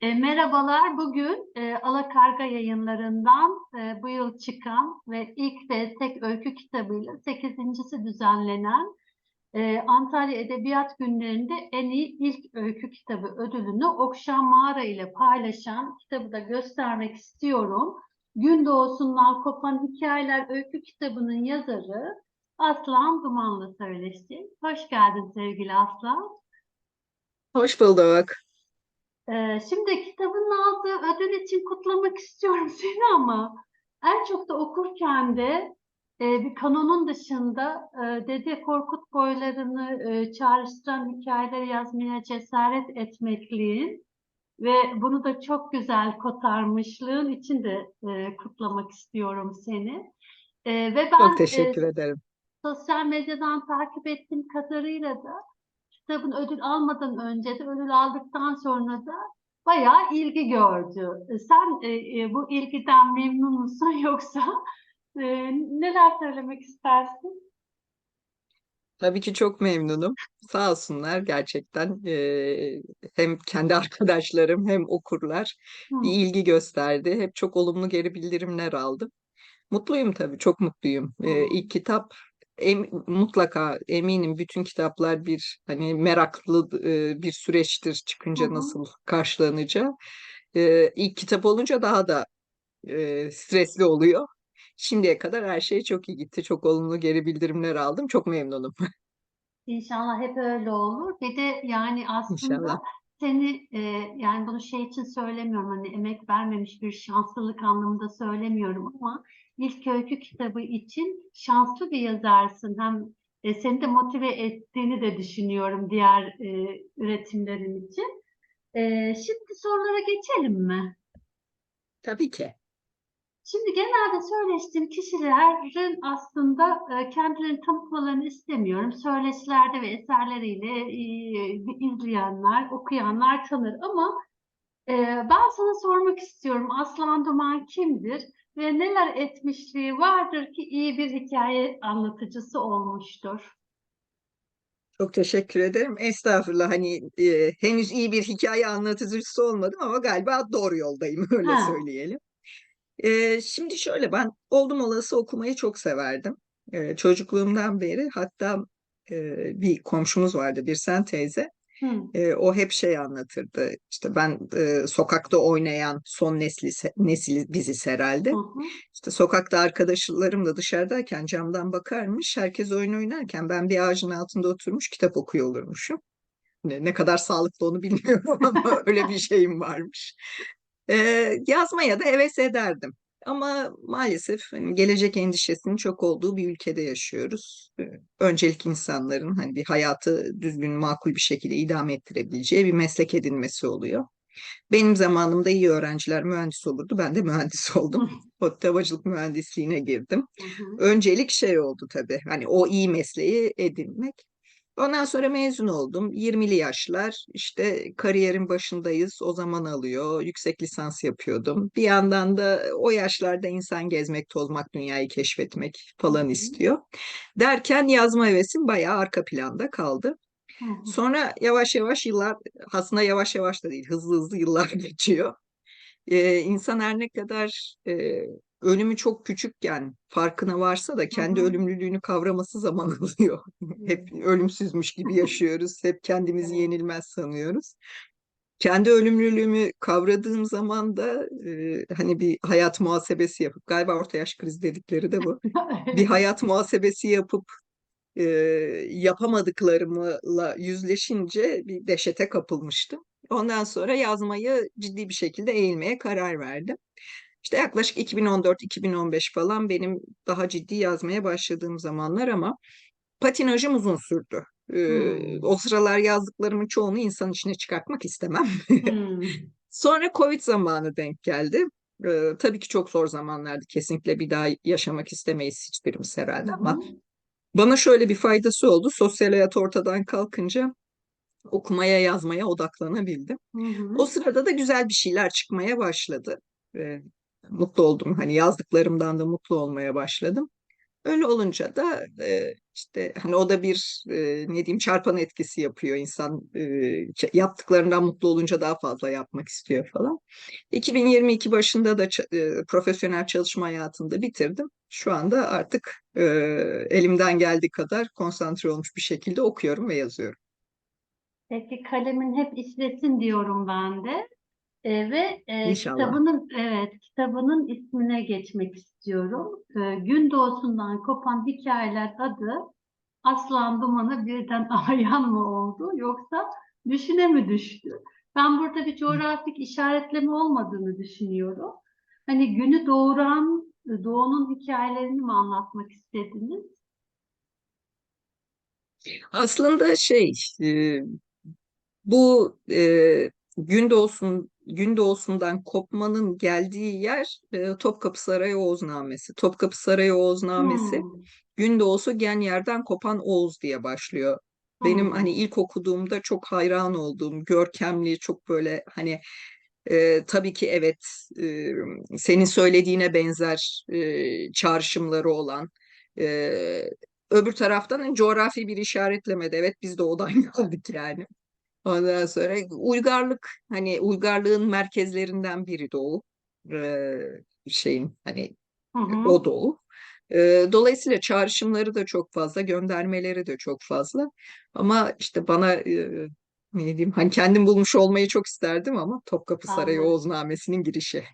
E, merhabalar, bugün e, Alakarga yayınlarından e, bu yıl çıkan ve ilk ve tek öykü kitabıyla sekizincisi düzenlenen e, Antalya Edebiyat Günleri'nde en iyi ilk öykü kitabı ödülünü Okşan Mağara ile paylaşan kitabı da göstermek istiyorum. Gün doğusundan kopan hikayeler öykü kitabının yazarı Aslan Dumanlı söyleşti. Hoş geldin sevgili Aslan. Hoş bulduk. Ee, şimdi kitabın aldığı ödül için kutlamak istiyorum seni ama en çok da okurken de e, bir kanonun dışında e, Dede Korkut boylarını e, çağrıştıran hikayeleri yazmaya cesaret etmekliğin ve bunu da çok güzel kotarmışlığın için de e, kutlamak istiyorum seni. E, ve ben Çok teşekkür e, ederim. sosyal medyadan takip ettiğim kadarıyla da kitabın ödül almadan önce de ödül aldıktan sonra da bayağı ilgi gördü. E, Sen e, e, bu ilgiden memnun musun yoksa e, neler söylemek istersin? Tabii ki çok memnunum. Sağ olsunlar gerçekten eee, hem kendi arkadaşlarım hem okurlar Hı, bir ilgi gösterdi. Hep çok olumlu geri bildirimler aldım. Mutluyum tabii, çok mutluyum. Hı, ilk kitap em- mutlaka eminim bütün kitaplar bir hani meraklı eee, bir süreçtir çıkınca hı. nasıl karşılanacağı. Eee ilk kitap olunca daha da eee, stresli oluyor. Şimdiye kadar her şey çok iyi gitti. Çok olumlu geri bildirimler aldım. Çok memnunum. İnşallah hep öyle olur. Bir de yani aslında İnşallah. Seni e, yani bunu şey için söylemiyorum hani emek vermemiş bir şanslılık anlamında söylemiyorum ama ilk öykü kitabı için şanslı bir yazarsın. Hem e, seni de motive ettiğini de düşünüyorum diğer e, üretimlerin için. E, şimdi sorulara geçelim mi? Tabii ki. Şimdi genelde söyleştiğim kişilerin aslında e, kendilerini tanıtmalarını istemiyorum. Söyleşilerde ve eserleriyle e, izleyenler, okuyanlar tanır ama e, ben sana sormak istiyorum. Aslan Duman kimdir ve neler etmişliği vardır ki iyi bir hikaye anlatıcısı olmuştur? Çok teşekkür ederim. Estağfurullah. Hani e, henüz iyi bir hikaye anlatıcısı olmadım ama galiba doğru yoldayım öyle Ha, söyleyelim. E, şimdi şöyle ben oldum olası okumayı çok severdim. E, çocukluğumdan beri hatta e, bir komşumuz vardı bir sen teyze. E, o hep şey anlatırdı. İşte ben e, sokakta oynayan son nesli nesil biziz herhalde. hı. İşte sokakta arkadaşlarımla dışarıdayken camdan bakarmış. Herkes oyun oynarken ben bir ağacın altında oturmuş kitap okuyor olurmuşum. Ne, ne kadar sağlıklı onu bilmiyorum ama öyle bir şeyim varmış. Ee, yazmaya da heves ederdim. Ama maalesef hani gelecek endişesinin çok olduğu bir ülkede yaşıyoruz. Öncelik insanların hani bir hayatı düzgün, makul bir şekilde idame ettirebileceği bir meslek edinmesi oluyor. Benim zamanımda iyi öğrenciler mühendis olurdu. Ben de mühendis oldum. O havacılık mühendisliğine girdim. hı, hı. Öncelik şey oldu tabii. Hani o iyi mesleği edinmek. Ondan sonra mezun oldum. 20'li yaşlar işte kariyerin başındayız. O zaman alıyor. Yüksek lisans yapıyordum. Bir yandan da o yaşlarda insan gezmek, tozmak, dünyayı keşfetmek falan istiyor. Derken yazma hevesim bayağı arka planda kaldı. Sonra yavaş yavaş yıllar, aslında yavaş yavaş da değil, hızlı hızlı yıllar geçiyor. Ee, insan her ne kadar e, ölümü çok küçükken farkına varsa da Hı kendi hı. ölümlülüğünü kavraması zaman alıyor. Hep ölümsüzmüş gibi yaşıyoruz, hep kendimizi yenilmez sanıyoruz. Kendi ölümlülüğümü kavradığım zaman da e, hani bir hayat muhasebesi yapıp, galiba orta yaş krizi dedikleri de bu. Bir hayat muhasebesi yapıp e, yapamadıklarımla yüzleşince bir dehşete kapılmıştım. Ondan sonra yazmayı ciddi bir şekilde eğilmeye karar verdim. İşte yaklaşık 2014-2015 falan benim daha ciddi yazmaya başladığım zamanlar ama patinajım uzun sürdü. Ee, Hmm. o sıralar yazdıklarımın çoğunu insan içine çıkartmak istemem. Hmm. Sonra Covid zamanı denk geldi. Ee, tabii ki çok zor zamanlardı. Kesinlikle bir daha yaşamak istemeyiz hiçbirimiz herhalde ama bana şöyle bir faydası oldu. Sosyal hayat ortadan kalkınca okumaya, yazmaya odaklanabildim. Hı hı. O sırada da güzel bir şeyler çıkmaya başladı. Ee, mutlu oldum. Hani yazdıklarımdan da mutlu olmaya başladım. Öyle olunca da e, işte hani o da bir e, ne diyeyim çarpan etkisi yapıyor insan e, yaptıklarından mutlu olunca daha fazla yapmak istiyor falan. 2022 başında da e, profesyonel çalışma hayatını bitirdim. Şu anda artık e, elimden geldiği kadar konsantre olmuş bir şekilde okuyorum ve yazıyorum. Peki kalemin hep işlesin diyorum ben de. E, ve e, İnşallah. kitabının evet kitabının ismine geçmek istiyorum. E, Gün doğusundan kopan hikayeler adı Aslan Duman'a birden arayan mı oldu yoksa düşüne mi düştü? Ben burada bir coğrafik işaretleme olmadığını düşünüyorum. Hani günü doğuran doğunun hikayelerini mi anlatmak istediniz? Aslında şey e, bu e, gün doğusun gün doğusundan kopmanın geldiği yer e, Topkapı Sarayı Oğuznamesi. Topkapı Sarayı Oğuznamesi Hmm, gün doğusu gen yerden kopan Oğuz diye başlıyor. Benim hmm, hani ilk okuduğumda çok hayran olduğum, görkemli, çok böyle hani e, tabii ki evet e, senin söylediğine benzer e, çağrışımları olan e, öbür taraftan hani coğrafi bir işaretlemede evet biz de odan geldik yani. Ondan sonra uygarlık hani uygarlığın merkezlerinden biri Doğu. Ee, şeyin hani hı hı. o Doğu. Ee, dolayısıyla çağrışımları da çok fazla, göndermeleri de çok fazla. Ama işte bana e, ne diyeyim hani kendim bulmuş olmayı çok isterdim ama Topkapı Sarayı Anladım. Oğuznamesi'nin girişi.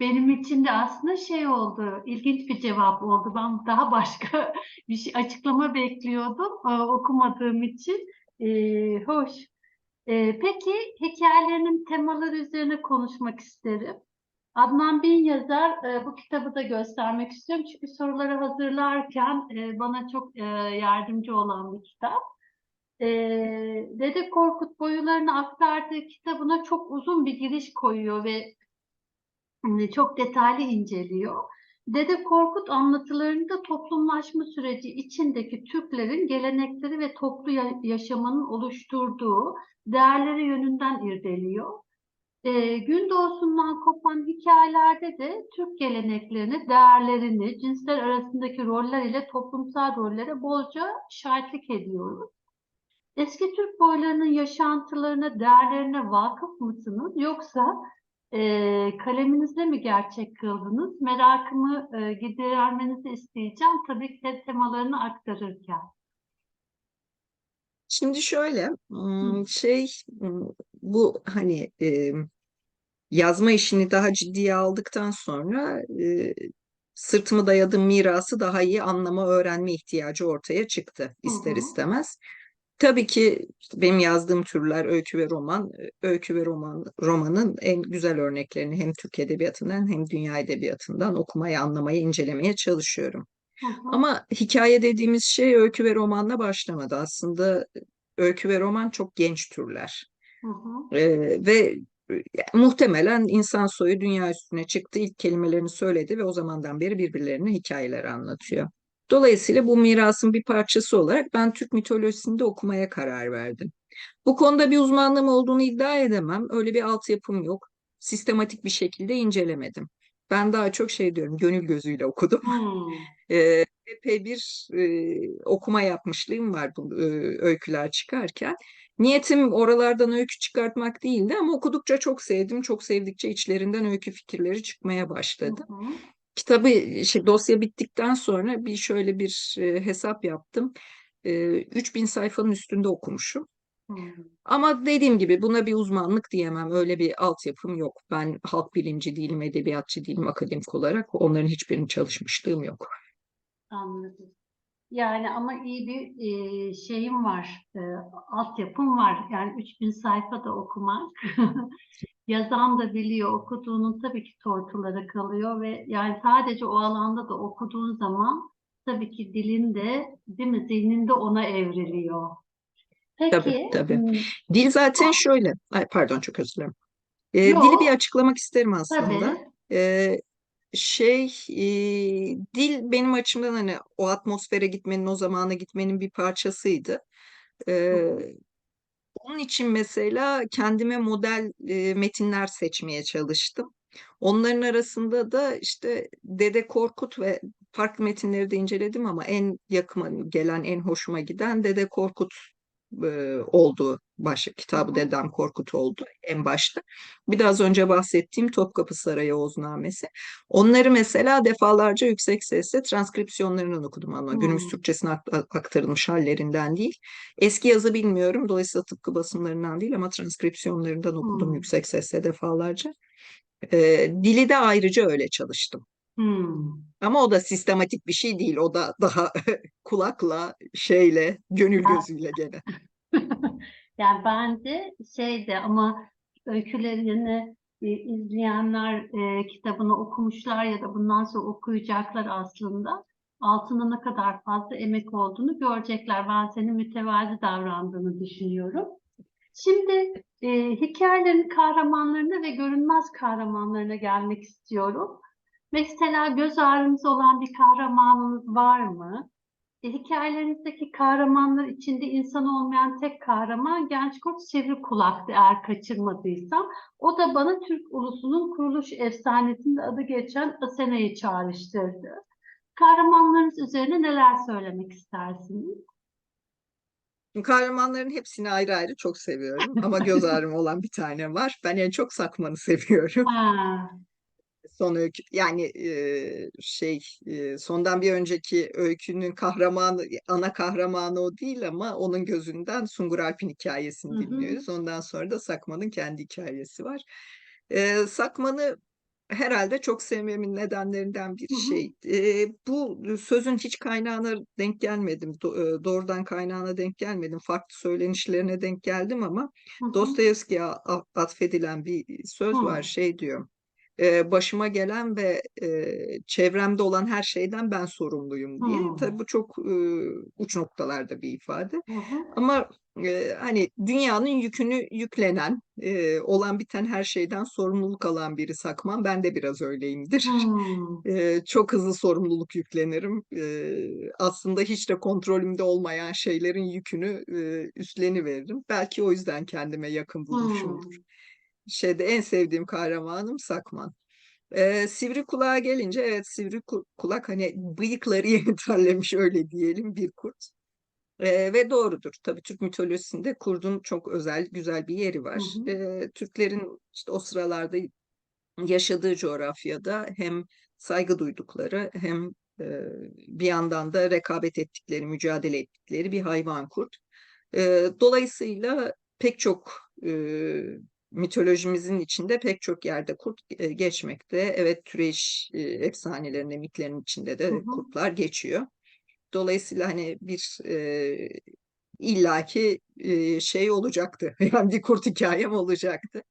Benim için de aslında şey oldu, ilginç bir cevap oldu. Ben daha başka bir şey, açıklama bekliyordum e, okumadığım için. E, hoş. E, peki hikayelerinin temaları üzerine konuşmak isterim. Adnan Bin yazar e, bu kitabı da göstermek istiyorum. Çünkü soruları hazırlarken e, bana çok e, yardımcı olan bir kitap. E, Dede Korkut boyularını aktardığı kitabına çok uzun bir giriş koyuyor ve e, çok detaylı inceliyor. Dede Korkut anlatılarında toplumlaşma süreci içindeki Türklerin gelenekleri ve toplu ya- yaşamının oluşturduğu değerleri yönünden irdeliyor. E, gün kopan hikayelerde de Türk geleneklerini, değerlerini, cinsler arasındaki roller ile toplumsal rollere bolca şahitlik ediyoruz. Eski Türk boylarının yaşantılarına, değerlerine vakıf mısınız? Yoksa e, kaleminizle mi gerçek kıldınız? Merakımı e, gidermenizi isteyeceğim. Tabii ki de temalarını aktarırken. Şimdi şöyle Hı, şey bu hani e, yazma işini daha ciddiye aldıktan sonra e, sırtımı dayadığım mirası daha iyi anlama, öğrenme ihtiyacı ortaya çıktı hı, ister hı, istemez. Tabii ki işte benim yazdığım türler öykü ve roman, öykü ve roman romanın en güzel örneklerini hem Türk edebiyatından hem dünya edebiyatından okumaya, anlamaya, incelemeye çalışıyorum. Ama hikaye dediğimiz şey öykü ve romanla başlamadı. Aslında öykü ve roman çok genç türler. Ee, ve e, muhtemelen insan soyu dünya üstüne çıktı, ilk kelimelerini söyledi ve o zamandan beri birbirlerine hikayeler anlatıyor. Dolayısıyla bu mirasın bir parçası olarak ben Türk mitolojisinde okumaya karar verdim. Bu konuda bir uzmanlığım olduğunu iddia edemem. Öyle bir altyapım yok. Sistematik bir şekilde incelemedim. Ben daha çok şey diyorum, gönül gözüyle okudum. Hmm, Ee, epey bir e, okuma yapmışlığım var bu e, öyküler çıkarken. Niyetim oralardan öykü çıkartmak değildi ama okudukça çok sevdim. Çok sevdikçe içlerinden öykü fikirleri çıkmaya hı, başladı. hı. Kitabı şey, dosya bittikten sonra bir şöyle bir e, hesap yaptım. E, 3000 sayfanın üstünde okumuşum. Hmm. Ama dediğim gibi buna bir uzmanlık diyemem. Öyle bir altyapım yok. Ben halk bilimci değilim, edebiyatçı değilim akademik olarak. Onların hiçbirini çalışmışlığım yok. Anladım. Yani ama iyi bir e, şeyim var, e, altyapım var. Yani 3000 sayfa da okumak. Yazan da biliyor, okuduğunun tabii ki tortuları kalıyor ve yani sadece o alanda da okuduğun zaman tabii ki dilin de, değil mi, zihnin de ona evriliyor. Tabii, Peki, tabii. hmm, Dil zaten ah, şöyle. Ay, pardon çok özür dilerim. Ee, dili bir yok, açıklamak isterim aslında. tabii. Ee, şey, e, dil benim açımdan hani o atmosfere gitmenin, o zamana gitmenin bir parçasıydı. Ee, hı, onun için mesela kendime model e, metinler seçmeye çalıştım. Onların arasında da işte Dede Korkut ve farklı metinleri de inceledim ama en yakıma gelen, en hoşuma giden Dede Korkut e, oldu. Baş, kitabı. Dedem Korkut oldu en başta. Bir de az önce bahsettiğim Topkapı Sarayı Oğuznamesi. Onları mesela defalarca yüksek sesle transkripsiyonlarından okudum ama günümüz Hmm. Türkçesine ak- aktarılmış hallerinden değil. Eski yazı bilmiyorum. Dolayısıyla tıpkı basımlarından değil ama transkripsiyonlarından okudum Hmm. yüksek sesle defalarca. E, dili de ayrıca öyle çalıştım. Hmm. Ama o da sistematik bir şey değil. O da daha kulakla, şeyle, gönül gözüyle gene. Yani bence şeyde ama öykülerini e, izleyenler e, kitabını okumuşlar ya da bundan sonra okuyacaklar aslında altında ne kadar fazla emek olduğunu görecekler. Ben senin mütevazi davrandığını düşünüyorum. Şimdi e, hikayelerin kahramanlarına ve görünmez kahramanlarına gelmek istiyorum. Mesela göz ağrınız olan bir kahramanınız var mı? E, hikayelerinizdeki kahramanlar içinde insan olmayan tek kahraman Genç Kurt Sivri Kulak'tı eğer kaçırmadıysam. O da bana Türk ulusunun kuruluş efsanesinde adı geçen Asena'yı çağrıştırdı. Kahramanlarınız üzerine neler söylemek istersiniz? Kahramanların hepsini ayrı ayrı çok seviyorum. Ama göz ağrım olan bir tane var. Ben en çok Sakman'ı seviyorum. Ha, Son öykü yani e, şey e, sondan bir önceki öykünün kahramanı ana kahramanı o değil ama onun gözünden Sungur Alp'in hikayesini Hı hı. dinliyoruz. Ondan sonra da Sakman'ın kendi hikayesi var. E, Sakman'ı herhalde çok sevmemin nedenlerinden bir şey. E, bu sözün hiç kaynağına denk gelmedim. Do- doğrudan kaynağına denk gelmedim. Farklı söylenişlerine denk geldim ama Dostoyevski'ye atfedilen bir söz Hı. var. Şey diyor e, başıma gelen ve e, çevremde olan her şeyden ben sorumluyum diye. Hmm. Tabii bu çok e, uç noktalarda bir ifade. hı, Ama e, hani dünyanın yükünü yüklenen, e, olan biten her şeyden sorumluluk alan biri Sakman. Ben de biraz öyleyimdir. hmm, E, çok hızlı sorumluluk yüklenirim. E, aslında hiç de kontrolümde olmayan şeylerin yükünü e, üstleniveririm. Belki o yüzden kendime yakın bulmuşumdur hmm. Şeyde en sevdiğim kahramanım Sakman. Ee, sivri kulağa gelince evet sivri ku- kulak hani bıyıkları yeni terlemiş öyle diyelim bir kurt. Ee, ve doğrudur. Tabii Türk mitolojisinde kurdun çok özel güzel bir yeri Hı var. hı. Ee, Türklerin işte o sıralarda yaşadığı coğrafyada hem saygı duydukları hem e, bir yandan da rekabet ettikleri, mücadele ettikleri bir hayvan kurt. E, dolayısıyla pek çok e, mitolojimizin içinde pek çok yerde kurt e, geçmekte. Evet türeş e, efsanelerinde, mitlerin içinde Hı de hı. kurtlar geçiyor. Dolayısıyla hani bir e, illaki e, şey olacaktı. Yani bir kurt hikayem olacaktı.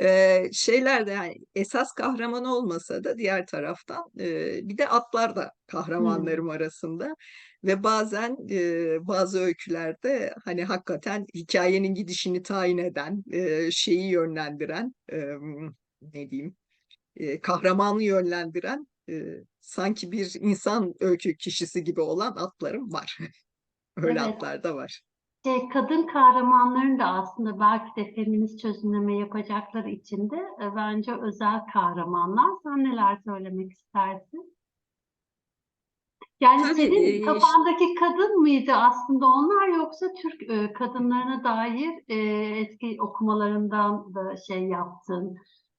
Ee, şeyler de yani esas kahraman olmasa da diğer taraftan e, bir de atlar da Hmm. kahramanlarım arasında ve bazen e, bazı öykülerde hani hakikaten hikayenin gidişini tayin eden, e, şeyi yönlendiren, e, ne diyeyim, e, kahramanı yönlendiren e, sanki bir insan öykü kişisi gibi olan atlarım var. Öyle Evet. atlar da var. Şey, kadın kahramanların da aslında belki de feminist çözümleme yapacakları için de e, bence özel kahramanlar. Sen neler söylemek istersin? Yani Tabii senin e, kafandaki kadın mıydı aslında onlar yoksa Türk e, kadınlarına dair e, eski okumalarından da şey yaptın,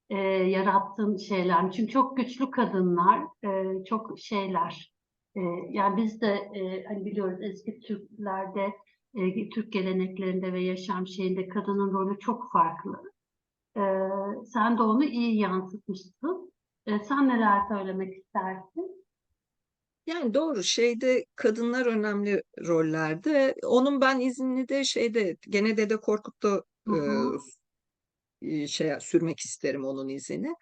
e, yarattığın şeyler? Çünkü çok güçlü kadınlar, e, çok şeyler. E, yani biz de e, hani biliyoruz eski Türklerde, e, Türk geleneklerinde ve yaşam şeyinde kadının rolü çok farklı. E, sen de onu iyi yansıtmışsın. E, sen neler söylemek istersin? Yani doğru şeyde kadınlar önemli rollerde. Onun ben iznini de şeyde gene Dede Korkut'ta Hı hı. e, şey sürmek isterim onun izini.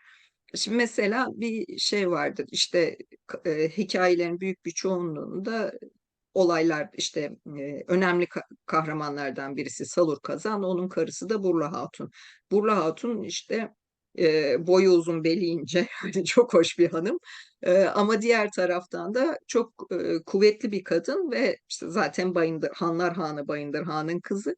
Şimdi mesela bir şey vardır işte e, hikayelerin büyük bir çoğunluğunda olaylar işte e, önemli ka- kahramanlardan birisi Salur Kazan, onun karısı da Burla Hatun. Burla Hatun işte e, boyu uzun beli ince hani çok hoş bir hanım E, ama diğer taraftan da çok e, kuvvetli bir kadın ve işte zaten Bayındır, Hanlar Hanı Bayındır Han'ın kızı.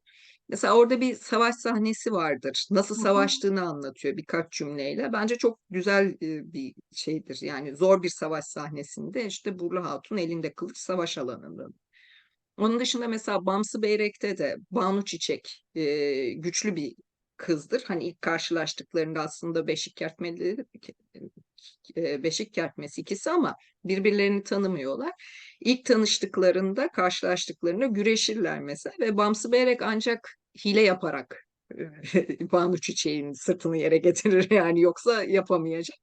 Mesela orada bir savaş sahnesi vardır. Nasıl savaştığını anlatıyor birkaç cümleyle. Bence çok güzel bir şeydir. Yani zor bir savaş sahnesinde işte Burlu Hatun elinde kılıç savaş alanında. Onun dışında mesela Bamsı Beyrek'te de Banu Çiçek e, güçlü bir kızdır. Hani ilk karşılaştıklarında aslında beşik kertmeleri beşik kertmesi ikisi ama birbirlerini tanımıyorlar. İlk tanıştıklarında, karşılaştıklarında güreşirler mesela ve Bamsı Beyrek ancak hile yaparak e, Banu Çiçek'in sırtını yere getirir yani yoksa yapamayacak.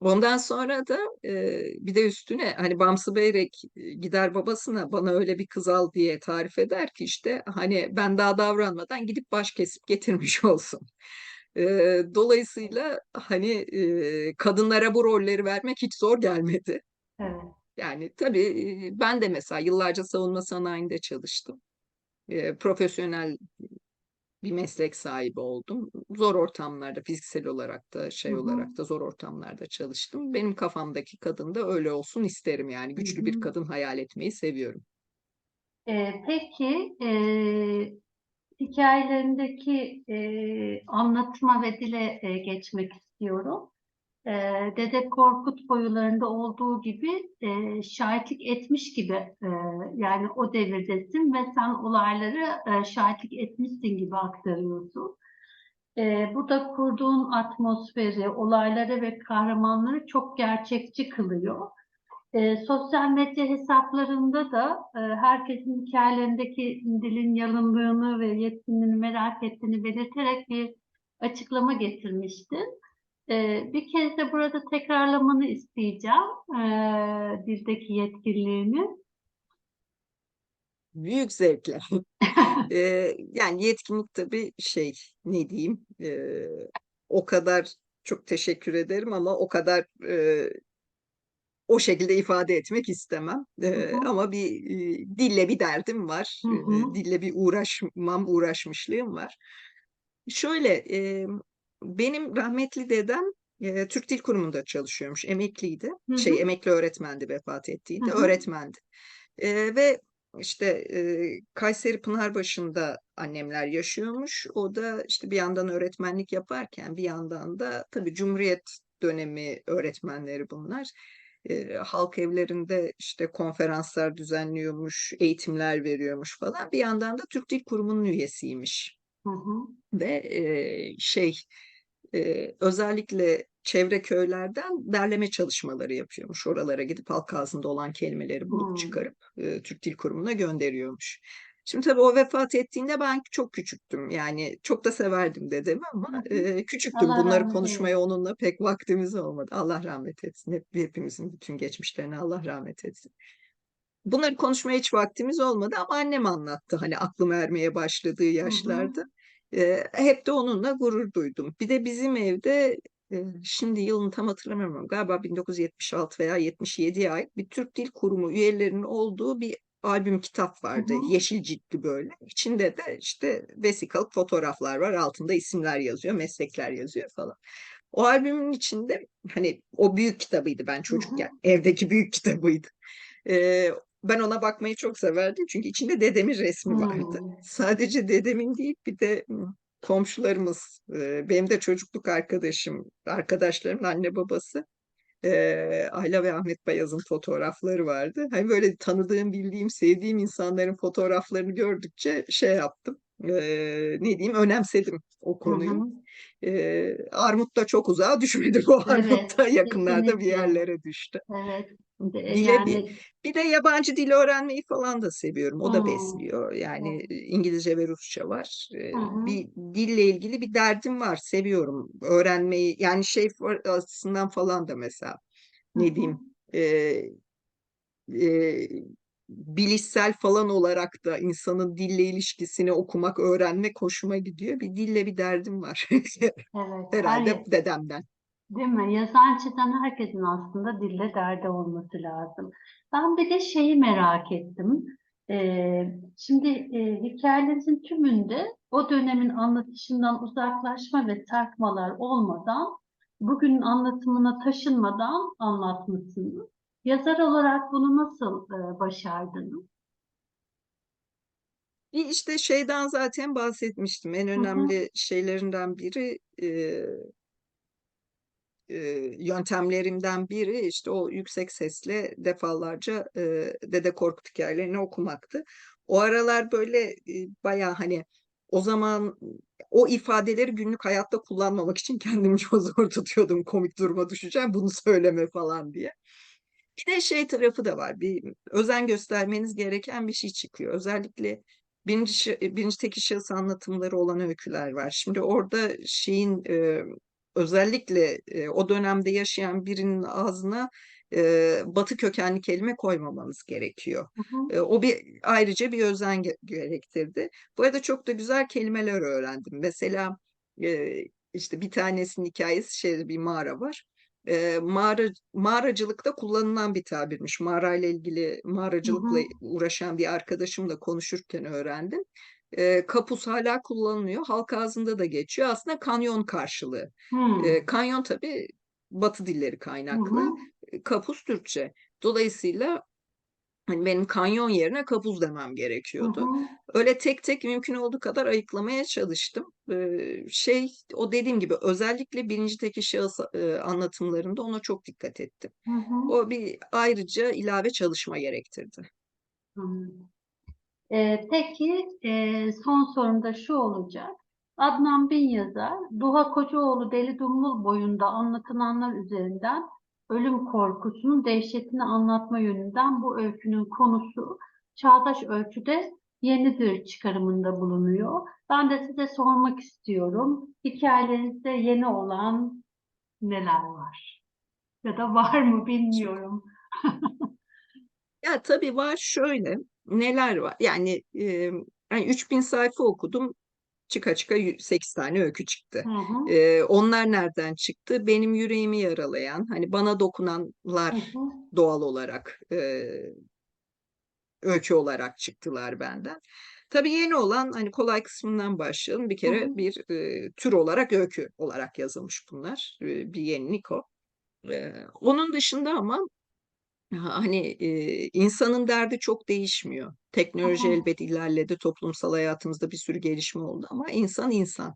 Ondan sonra da e, bir de üstüne hani Bamsı Beyrek e, gider babasına bana öyle bir kız al diye tarif eder ki işte hani ben daha davranmadan gidip baş kesip getirmiş olsun. E, dolayısıyla hani e, kadınlara bu rolleri vermek hiç zor gelmedi. Evet. Yani tabii e, ben de mesela yıllarca savunma sanayinde çalıştım. E, profesyonel bir meslek sahibi oldum. Zor ortamlarda, fiziksel olarak da şey Hı hı. olarak da zor ortamlarda çalıştım. Benim kafamdaki kadın da öyle olsun isterim yani. Güçlü bir hı. kadın hayal etmeyi seviyorum. Ee, peki e, hikayelerindeki e, anlatıma ve dile e, geçmek istiyorum. E, Dede Korkut boyularında olduğu gibi e, şahitlik etmiş gibi e, yani o devirdesin ve sen olayları e, şahitlik etmişsin gibi aktarıyorsun. E, bu da kurduğun atmosferi, olayları ve kahramanları çok gerçekçi kılıyor. E, sosyal medya hesaplarında da e, herkesin hikayelerindeki dilin yalınlığını ve yetkinliğini merak ettiğini belirterek bir açıklama getirmiştin. E, bir kez de burada tekrarlamanı isteyeceğim e, dildeki yetkinliğini. Büyük zevkle. E, yani yetkinlik tabii şey ne diyeyim e, o kadar çok teşekkür ederim ama o kadar e, o şekilde ifade etmek istemem. Hı E, hı, ama bir e, dille bir derdim var. hı E, hı, dille bir uğraşmam, uğraşmışlığım var. Şöyle, e, benim rahmetli dedem e, Türk Dil Kurumu'nda çalışıyormuş, emekliydi. hı Şey, hı, emekli öğretmendi vefat hı ettiğinde, hı, öğretmendi. E, ve işte e, Kayseri Pınarbaşı'nda annemler yaşıyormuş. O da işte bir yandan öğretmenlik yaparken bir yandan da tabii Cumhuriyet dönemi öğretmenleri bunlar. E, halk evlerinde işte konferanslar düzenliyormuş, eğitimler veriyormuş falan. Bir yandan da Türk Dil Kurumu'nun üyesiymiş hı hı, ve e, şey e, özellikle çevre köylerden derleme çalışmaları yapıyormuş. Oralara gidip halk ağzında olan kelimeleri bulup hı, çıkarıp e, Türk Dil Kurumu'na gönderiyormuş. Şimdi tabii o vefat ettiğinde ben çok küçüktüm. Yani çok da severdim dedemi ama e, küçüktüm. Allah Bunları konuşmaya eylesin. onunla pek vaktimiz olmadı. Allah rahmet etsin. Hep, hepimizin bütün geçmişlerine Allah rahmet etsin. Bunları konuşmaya hiç vaktimiz olmadı ama annem anlattı hani aklım ermeye başladığı Hı hı, hep de onunla gurur duydum. Bir de bizim evde e, şimdi yılını tam hatırlamıyorum galiba 1976 veya 77'ye ait bir Türk Dil Kurumu üyelerinin olduğu bir albüm kitap hı vardı. hı, Yeşil ciltli böyle. İçinde de işte vesikalık fotoğraflar var. Altında isimler yazıyor, meslekler yazıyor falan. O albümün içinde hani o büyük kitabıydı ben hı hı, çocukken. Evdeki büyük kitabıydı. Ee, ben ona bakmayı çok severdim çünkü içinde dedemin resmi vardı. hı. Sadece dedemin değil bir de komşularımız, benim de çocukluk arkadaşım, arkadaşlarımın anne babası e, Ayla ve Ahmet Bayaz'ın fotoğrafları vardı. Hani böyle tanıdığım, bildiğim, sevdiğim insanların fotoğraflarını gördükçe şey yaptım. e, ne diyeyim önemsedim o konuyu. hı. E, armut da çok uzağa düşmedi bu armut Evet, da yakınlarda bir kesinlikle. yerlere düştü. Evet. Dile bir yani bir de yabancı dil öğrenmeyi falan da seviyorum. O da hı, besliyor. Yani İngilizce ve Rusça var. Hı, Bir dille ilgili bir derdim var. Seviyorum öğrenmeyi. Yani şey açısından falan da mesela ne diyeyim e, e, bilişsel falan olarak da insanın dille ilişkisini okumak, öğrenmek hoşuma gidiyor. Bir dille bir derdim var. evet. Her Herhalde dedemden. Değil mi? Yazan çizen herkesin aslında dille derdi olması lazım. Ben bir de şeyi merak ettim. Ee, şimdi e, hikayelerinizin tümünde o dönemin anlatışından uzaklaşma ve sarkmalar olmadan, bugünün anlatımına taşınmadan anlatmışsınız. Yazar olarak bunu nasıl e, başardınız? Bir işte şeyden zaten bahsetmiştim. En hı. önemli şeylerinden biri e, yöntemlerimden biri işte o yüksek sesle defalarca Dede Korkut hikayelerini okumaktı. O aralar böyle bayağı hani o zaman o ifadeleri günlük hayatta kullanmamak için kendimi çok zor tutuyordum. Komik duruma düşeceğim bunu söyleme falan diye. Bir de şey tarafı da var. Bir özen göstermeniz gereken bir şey çıkıyor. Özellikle birinci, birinci tekil şahıs anlatımları olan öyküler var. Şimdi orada şeyin özellikle e, o dönemde yaşayan birinin ağzına e, batı kökenli kelime koymamanız gerekiyor. Hı hı. E, o bir ayrıca bir özen ge- gerektirdi. Bu arada çok da güzel kelimeler öğrendim. Mesela e, işte bir tanesinin hikayesi şeyde bir mağara var e, mağara mağaracılıkta kullanılan bir tabirmiş. Mağarayla ilgili Hı mağaracılıkla hı. uğraşan bir arkadaşımla konuşurken öğrendim. E, kapus hala kullanılıyor. Halk ağzında da geçiyor. Aslında kanyon karşılığı. Hı. E, kanyon tabii Batı dilleri kaynaklı. E, Kapus Türkçe. Dolayısıyla hani benim kanyon yerine kapuz demem gerekiyordu. hı. Öyle tek tek mümkün olduğu kadar ayıklamaya çalıştım. Ee, şey o dediğim gibi özellikle birinci tekil şahıs e, anlatımlarında ona çok dikkat ettim. Hı. O bir ayrıca ilave çalışma gerektirdi. Anladım. Ee, peki e, son sorum da şu olacak. Adnan Bin yazar, Duha Kocaoğlu Deli Dumrul boyunda anlatılanlar üzerinden ölüm korkusunun dehşetini anlatma yönünden bu öykünün konusu çağdaş ölçüde yenidir çıkarımında bulunuyor. Ben de size sormak istiyorum. Hikayelerinizde yeni olan neler var? Ya da var mı bilmiyorum. Ya tabii var şöyle neler var yani, e, yani 3000 sayfa okudum çıka çıka 8 tane öykü çıktı. Hı hı, E, onlar nereden çıktı? Benim yüreğimi yaralayan hani bana hı dokunanlar hı, doğal olarak e, öykü olarak çıktılar benden. Tabii yeni olan hani kolay kısmından başlayalım. Bir hı hı, kere bir e, tür olarak öykü olarak yazılmış bunlar. E, bir yenilik o. E, onun dışında ama hani e, insanın derdi çok değişmiyor. hı Teknoloji hı, elbet ilerledi, toplumsal hayatımızda bir sürü gelişme oldu ama insan insan.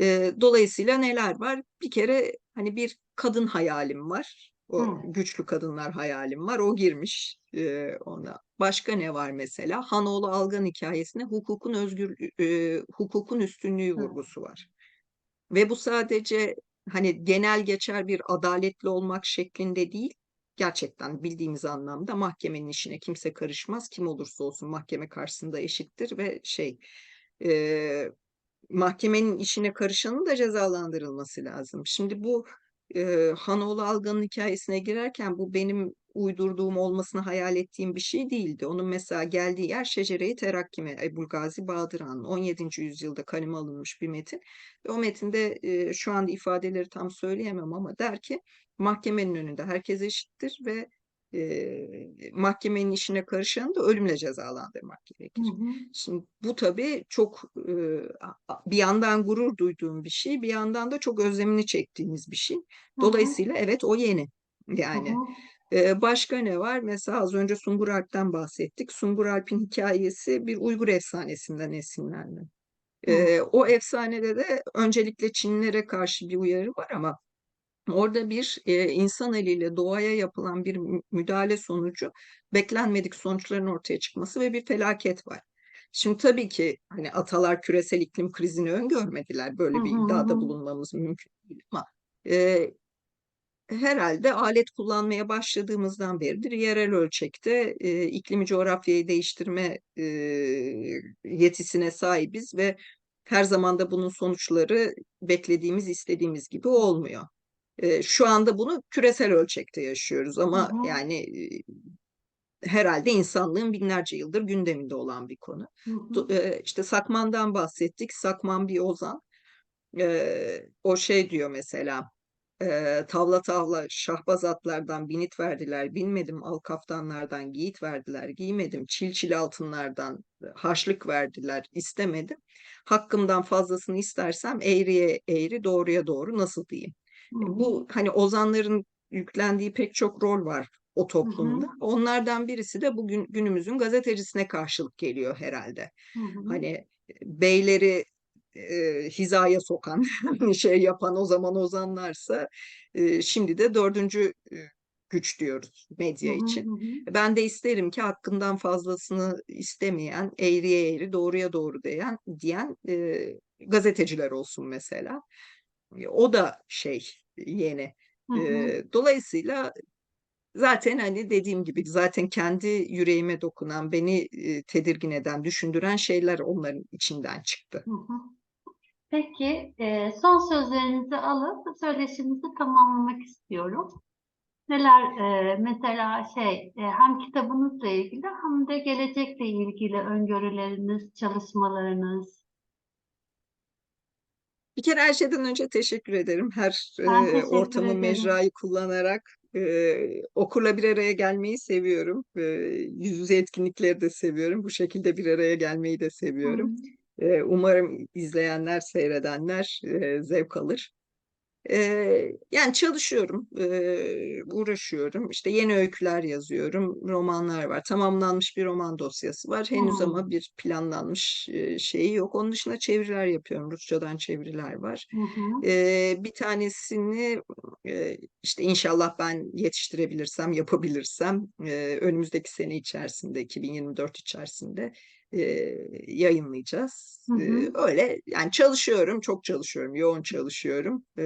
E, dolayısıyla neler var? Bir kere hani bir kadın hayalim var. O güçlü kadınlar hayalim var. O girmiş e, ona. Başka ne var mesela? Hanoğlu Algan hikayesinde hukukun özgür e, hukukun üstünlüğü hı. vurgusu var. Ve bu sadece hani genel geçer bir adaletli olmak şeklinde değil, gerçekten bildiğimiz anlamda mahkemenin işine kimse karışmaz. Kim olursa olsun mahkeme karşısında eşittir ve şey e, mahkemenin işine karışanın da cezalandırılması lazım. Şimdi bu e, Hanoğlu Algan'ın hikayesine girerken bu benim uydurduğum olmasını hayal ettiğim bir şey değildi. Onun mesela geldiği yer Şecere-i Terakkime, Ebulgazi Bahadır Han'ın 17. yüzyılda kaleme alınmış bir metin. Ve o metinde e, şu anda ifadeleri tam söyleyemem ama der ki mahkemenin önünde herkes eşittir ve e, mahkemenin işine karışanı da ölümle cezalandırmak Hı gerekir. hı, Şimdi bu tabii çok e, bir yandan gurur duyduğum bir şey, bir yandan da çok özlemini çektiğimiz bir şey. hı hı, Dolayısıyla evet o yeni. hı Yani hı, e, başka ne var? Mesela az önce Sungur Alp'ten bahsettik. Sungur Alp'in hikayesi bir Uygur efsanesinden esinlendi. hı E, o efsanede de öncelikle Çinlilere karşı bir uyarı var ama Orada bir e, insan eliyle doğaya yapılan bir mü- müdahale sonucu beklenmedik sonuçların ortaya çıkması ve bir felaket var. Şimdi tabii ki hani atalar küresel iklim krizini öngörmediler. Böyle bir iddiada bulunmamız mümkün değil ama e, herhalde alet kullanmaya başladığımızdan beridir yerel ölçekte e, iklimi coğrafyayı değiştirme e, yetisine sahibiz ve her zaman da bunun sonuçları beklediğimiz, istediğimiz gibi olmuyor. E, şu anda bunu küresel ölçekte yaşıyoruz Hı ama hı, yani e, herhalde insanlığın binlerce yıldır gündeminde olan bir konu. hı hı, e, işte Sakman'dan bahsettik. Sakman bir ozan. E, o şey diyor mesela e, tavla tavla şahbaz atlardan binit verdiler, binmedim al kaftanlardan giyit verdiler, giymedim çil çil altınlardan harçlık verdiler, istemedim. Hakkımdan fazlasını istersem eğriye eğri, doğruya doğru nasıl diyeyim? Hı Bu hı, hani ozanların yüklendiği pek çok rol var o toplumda. Onlardan birisi de bugün günümüzün gazetecisine karşılık geliyor herhalde. Hı hı. Hani beyleri e, hizaya sokan, şey yapan o zaman ozanlarsa e, şimdi de dördüncü e, güç diyoruz medya Hı hı, için. hı hı. Ben de isterim ki hakkından fazlasını istemeyen, eğriye eğri, doğruya doğru diyen, diyen e, gazeteciler olsun mesela. O da şey yeni. Hı hı. Dolayısıyla zaten hani dediğim gibi zaten kendi yüreğime dokunan, beni tedirgin eden, düşündüren şeyler onların içinden çıktı. Hı hı. Peki, son sözlerinizi alıp söyleşimizi tamamlamak istiyorum. Neler, mesela şey, hem kitabınızla ilgili hem de gelecekle ilgili öngörüleriniz, çalışmalarınız. Bir kere her şeyden önce teşekkür ederim. Her Ben e, ortamı, ederim. mecrayı kullanarak e, okurla bir araya gelmeyi seviyorum. E, yüz yüze etkinlikleri de seviyorum. Bu şekilde bir araya gelmeyi de seviyorum. hı. E, umarım izleyenler, seyredenler e, zevk alır. Ee, yani çalışıyorum, uğraşıyorum. İşte yeni öyküler yazıyorum, romanlar var. Tamamlanmış bir roman dosyası var. Henüz Hı. ama bir planlanmış e, şeyi yok. Onun dışında çeviriler yapıyorum. Rusçadan çeviriler var. Hı hı. Ee, bir tanesini e, işte inşallah ben yetiştirebilirsem, yapabilirsem e, önümüzdeki sene içerisinde, 2024 içerisinde e, yayınlayacağız. Hı hı. öyle yani çalışıyorum, çok çalışıyorum, yoğun çalışıyorum. E,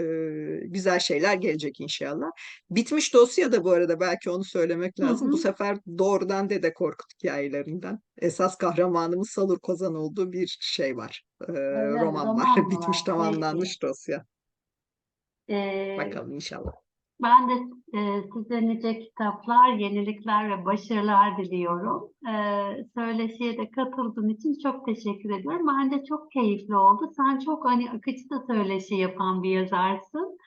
güzel şeyler gelecek inşallah. Bitmiş dosya da bu arada belki onu söylemek Hı lazım. Bu hı. sefer doğrudan Dede Korkut hikayelerinden. Esas kahramanımız Salur Kozan olduğu bir şey var. E, roman var. Roman Bitmiş var? Peki. tamamlanmış dosya. Ee, Bakalım inşallah. Ben de e, size nice kitaplar, yenilikler ve başarılar diliyorum. E, söyleşiye de katıldığın için çok teşekkür ediyorum. Bence çok keyifli oldu. Sen çok hani akıcı da söyleşi yapan bir yazarsın.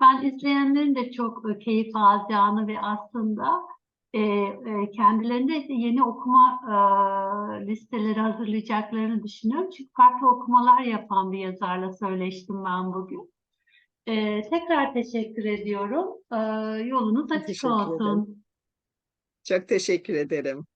Ben izleyenlerin de çok e, keyif alacağını ve aslında e, e, kendilerinde de yeni okuma e, listeleri hazırlayacaklarını düşünüyorum. Çünkü farklı okumalar yapan bir yazarla söyleştim ben bugün. Ee, tekrar teşekkür ediyorum. Ee, yolunuz açık teşekkür ederim. olsun. Çok teşekkür ederim.